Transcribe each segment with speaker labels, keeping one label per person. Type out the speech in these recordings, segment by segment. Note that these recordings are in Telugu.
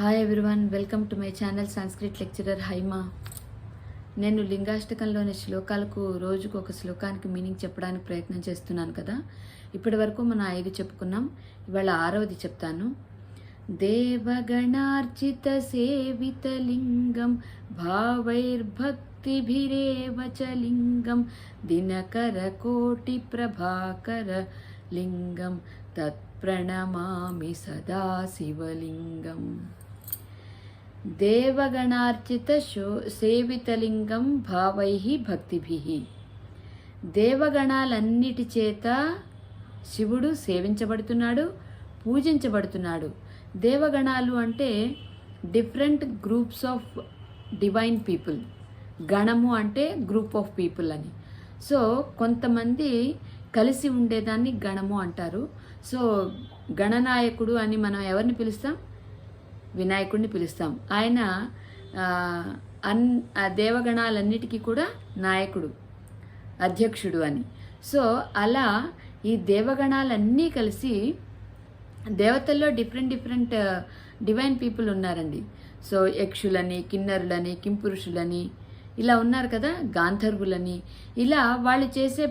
Speaker 1: Hi everyone welcome to my channel Sanskrit lecturer Haima నేను లింగాష్టకంలోని శ్లోకాలకు రోజుకు ఒక శ్లోకానికి మీనింగ్ చెప్పడానికి ప్రయత్నం చేస్తున్నాను కదా. ఇప్పటి వరకు మనం ఐదు చెప్పుకున్నాం. ఇవాళ ఆరవది చెప్తాను. దేవగణార్జిత సేవిత లింగం భావైర్భక్తిభిరేవ లింగం దినకర కోటి ప్రభాకర లింగం తత్ప్రణమామి సదా శివలింగం దేవగణార్చిత శో సేవితలింగం భావై భక్తిభి. దేవగణాలన్నిటి చేత శివుడు సేవించబడుతున్నాడు పూజించబడుతున్నాడు. దేవగణాలు అంటే different groups of divine people. గణము అంటే గ్రూప్ ఆఫ్ పీపుల్ అని. సో కొంతమంది కలిసి ఉండేదాన్ని గణము అంటారు. సో గణనాయకుడు అని మనం ఎవరిని పిలుస్తాం? వినాయకుడిని పిలుస్తాం. ఆయన అన్ దేవగణాలన్నిటికీ కూడా నాయకుడు అధ్యక్షుడు అని. సో అలా ఈ దేవగణాలన్నీ కలిసి దేవతల్లో డిఫరెంట్ డిఫరెంట్ డివైన్ పీపుల్ ఉన్నారండి. సో యక్షులని కిన్నరులని కింపురుషులని ఇలా ఉన్నారు కదా గాంధర్వులని. ఇలా వాళ్ళు చేసే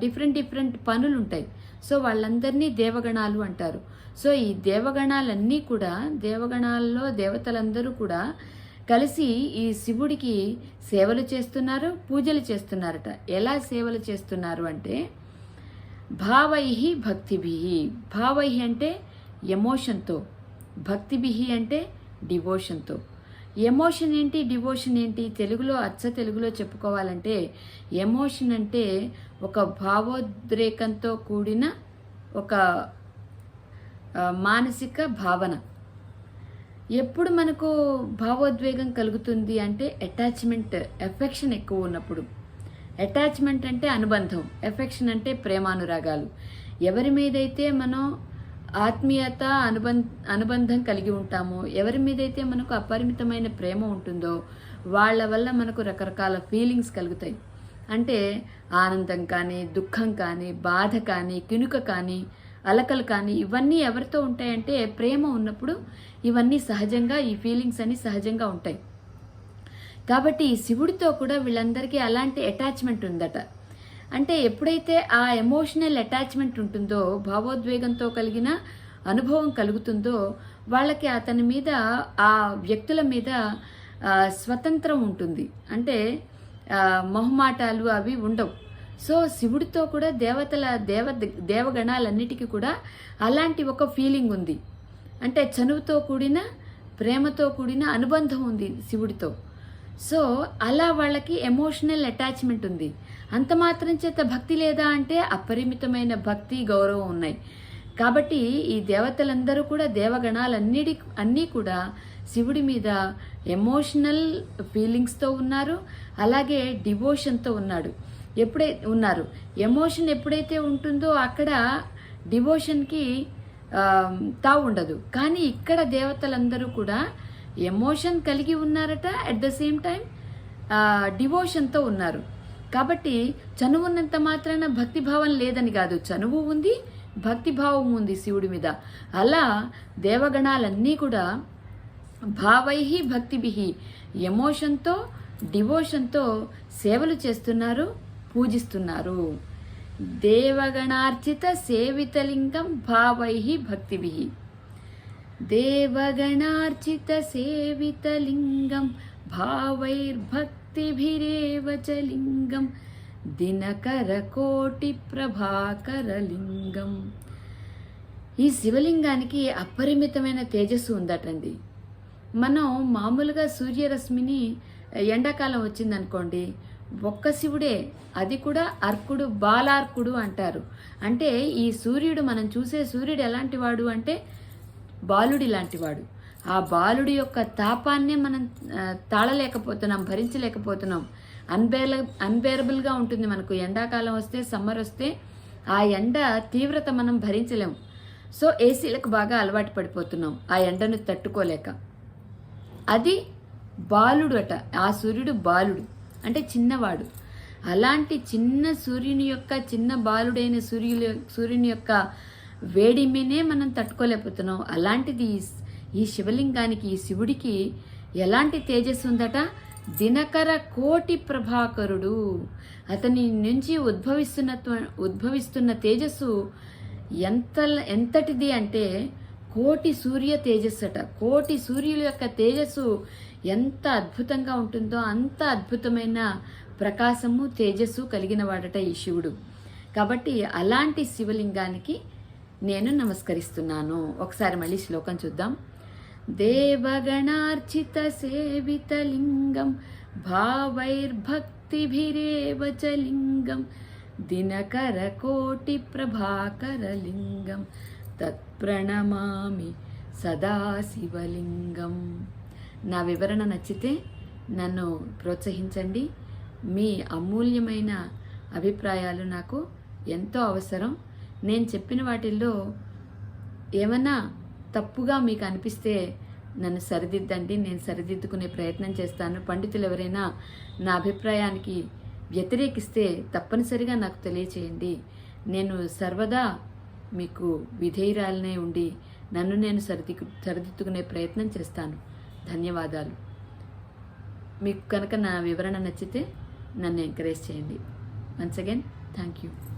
Speaker 1: డిఫరెంట్ డిఫరెంట్ పనులు ఉంటాయి సో వాళ్ళందరినీ దేవగణాలు అంటారు. సో ఈ దేవగణాలన్నీ కూడా దేవగణాల్లో దేవతలందరూ కూడా కలిసి ఈ శివుడికి సేవలు చేస్తున్నారు పూజలు చేస్తున్నారట. ఎలా సేవలు చేస్తున్నారు అంటే భావై భక్తిభి భావై అంటే ఎమోషన్తో. భక్తిభి అంటే డివోషన్తో. ఎమోషన్ ఏంటి డివోషన్ ఏంటి తెలుగులో అచ్చ తెలుగులో చెప్పుకోవాలంటే ఎమోషన్ అంటే ఒక భావోద్రేకంతో కూడిన ఒక మానసిక భావన. ఎప్పుడు మనకు భావోద్వేగం కలుగుతుంది అంటే అటాచ్మెంట్ ఎఫెక్షన్ ఎక్కువ ఉన్నప్పుడు. అటాచ్మెంట్ అంటే అనుబంధం ఎఫెక్షన్ అంటే ప్రేమానురాగాలు. ఎవరి మీదైతే మనం ఆత్మీయత అనుబంధ అనుబంధం కలిగి ఉంటామో. ఎవరి మీదైతే మనకు అపరిమితమైన ప్రేమ ఉంటుందో వాళ్ళ వల్ల మనకు రకరకాల ఫీలింగ్స్ కలుగుతాయి. అంటే ఆనందం కానీ దుఃఖం కానీ బాధ కానీ కినుక కానీ అలకలు కానీ ఇవన్నీ ఎవరితో ఉంటాయంటే ప్రేమ ఉన్నప్పుడు ఇవన్నీ సహజంగా ఈ ఫీలింగ్స్ అన్నీ సహజంగా ఉంటాయి. కాబట్టి ఈ శివుడితో కూడా వీళ్ళందరికీ అలాంటి అటాచ్మెంట్ ఉందట. అంటే ఎప్పుడైతే ఆ ఎమోషనల్ అటాచ్మెంట్ ఉంటుందో భావోద్వేగంతో కలిగిన అనుభవం కలుగుతుందో వాళ్ళకి అతని మీద ఆ వ్యక్తుల మీద స్వతంత్రం ఉంటుంది. అంటే మొహమాటాలు అవి ఉండవు. సో శివుడితో కూడా దేవతల దేవ దేవగణాలన్నిటికీ కూడా అలాంటి ఒక ఫీలింగ్ ఉంది. అంటే చనువుతో కూడిన ప్రేమతో కూడిన అనుబంధం ఉంది శివుడితో. సో అలా వాళ్ళకి ఎమోషనల్ అటాచ్మెంట్ ఉంది. అంత మాత్రం చేత భక్తి లేదా అంటే అపరిమితమైన భక్తి గౌరవం ఉన్నాయి. కాబట్టి ఈ దేవతలందరూ కూడా దేవగణాలన్నిటి అన్నీ కూడా శివుడి మీద ఎమోషనల్ ఫీలింగ్స్తో ఉన్నారు. అలాగే డివోషన్తో ఉన్నాడు. ఎప్పుడై ఉన్నారు. ఎమోషన్ ఎప్పుడైతే ఉంటుందో అక్కడ డివోషన్కి తావు ఉండదు. కానీ ఇక్కడ దేవతలందరూ కూడా ఎమోషన్ కలిగి ఉన్నారట అట్ ద సేమ్ టైం డివోషన్తో ఉన్నారు. కాబట్టి చనువు ఉన్నంత మాత్రాన భక్తిభావం లేదని కాదు. చనువు ఉంది భక్తిభావం ఉంది శివుడి మీద. అలా దేవగణాలన్నీ కూడా భావై భక్తిభి ఎమోషన్తో డివోషన్తో సేవలు చేస్తున్నారు పూజిస్తున్నారు. దేవగణార్చిత సేవితలింగం భావై భక్తిభి దేవగణార్చిత సేవితలింగం భావైర్భక్తిభిరేవ చ లింగం దినకర కోటి ప్రభాకర లింగం. ఈ శివలింగానికి అపరిమితమైన తేజస్సు ఉందటండి. మనం మామూలుగా సూర్యరశ్మిని ఎండాకాలం వచ్చిందనుకోండి ఒక్క శివుడే అది కూడా అర్కుడు బాలార్కుడు అంటారు. అంటే ఈ సూర్యుడు మనం చూసే సూర్యుడు ఎలాంటి వాడు అంటే బాలుడి లాంటివాడు. ఆ బాలుడి యొక్క తాపాన్నే మనం తాళలేకపోతున్నాం భరించలేకపోతున్నాం. అన్బేర్ అన్బేరబుల్గా ఉంటుంది మనకు. ఎండాకాలం వస్తే సమ్మర్ వస్తే ఆ ఎండ తీవ్రత మనం భరించలేం. సో ఏసీలకు బాగా అలవాటు పడిపోతున్నాం ఆ ఎండను తట్టుకోలేక. అది బాలుడు అట. ఆ సూర్యుడు బాలుడు. అంటే చిన్నవాడు. అలాంటి చిన్న సూర్యుని యొక్క చిన్న బాలుడైన సూర్యుల సూర్యుని యొక్క వేడిమినే మనం తట్టుకోలేకపోతున్నాం. అలాంటిది ఈ- శివలింగానికి ఈ శివుడికి ఎలాంటి తేజస్సు ఉందట? దినకర కోటి ప్రభాకరుడు. అతని నుంచి ఉద్భవిస్తున్న ఉద్భవిస్తున్న తేజస్సు ఎంత ఎంతటిది అంటే కోటి సూర్య తేజస్సు అట కోటి సూర్యుల యొక్క తేజస్సు ఎంత అద్భుతంగా ఉంటుందో అంత అద్భుతమైన ప్రకాశము తేజస్సు కలిగిన వాడట ఈ శివుడు. కాబట్టి అలాంటి శివలింగానికి నేను నమస్కరిస్తున్నాను. ఒకసారి మళ్ళీ శ్లోకం చూద్దాం. దేవగణార్చిత సేవిత లింగం భావైర్భక్తిభిరేవ చ లింగం దినకర కోటి ప్రభాకర లింగం తత్ప్రణమామి సదా శివలింగం నా వివరణ నచ్చితే నన్ను ప్రోత్సహించండి. మీ అమూల్యమైన అభిప్రాయాలు నాకు ఎంతో అవసరం. నేను చెప్పిన వాటిల్లో ఏమన్నా తప్పుగా మీకు అనిపిస్తే నన్ను సరిదిద్దండి నేను సరిదిద్దుకునే ప్రయత్నం చేస్తాను. పండితులు ఎవరైనా నా అభిప్రాయానికి వ్యతిరేకిస్తే తప్పనిసరిగా నాకు తెలియచేయండి. నేను సర్వదా మీకు విధేయురాలనే ఉండి నన్ను నేను సరిదిద్దు సరిదిద్దుకునే ప్రయత్నం చేస్తాను. ధన్యవాదాలు. మీకు కనుక నా వివరణ నచ్చితే నన్ను ఎంకరేజ్ చేయండి. Once again thank you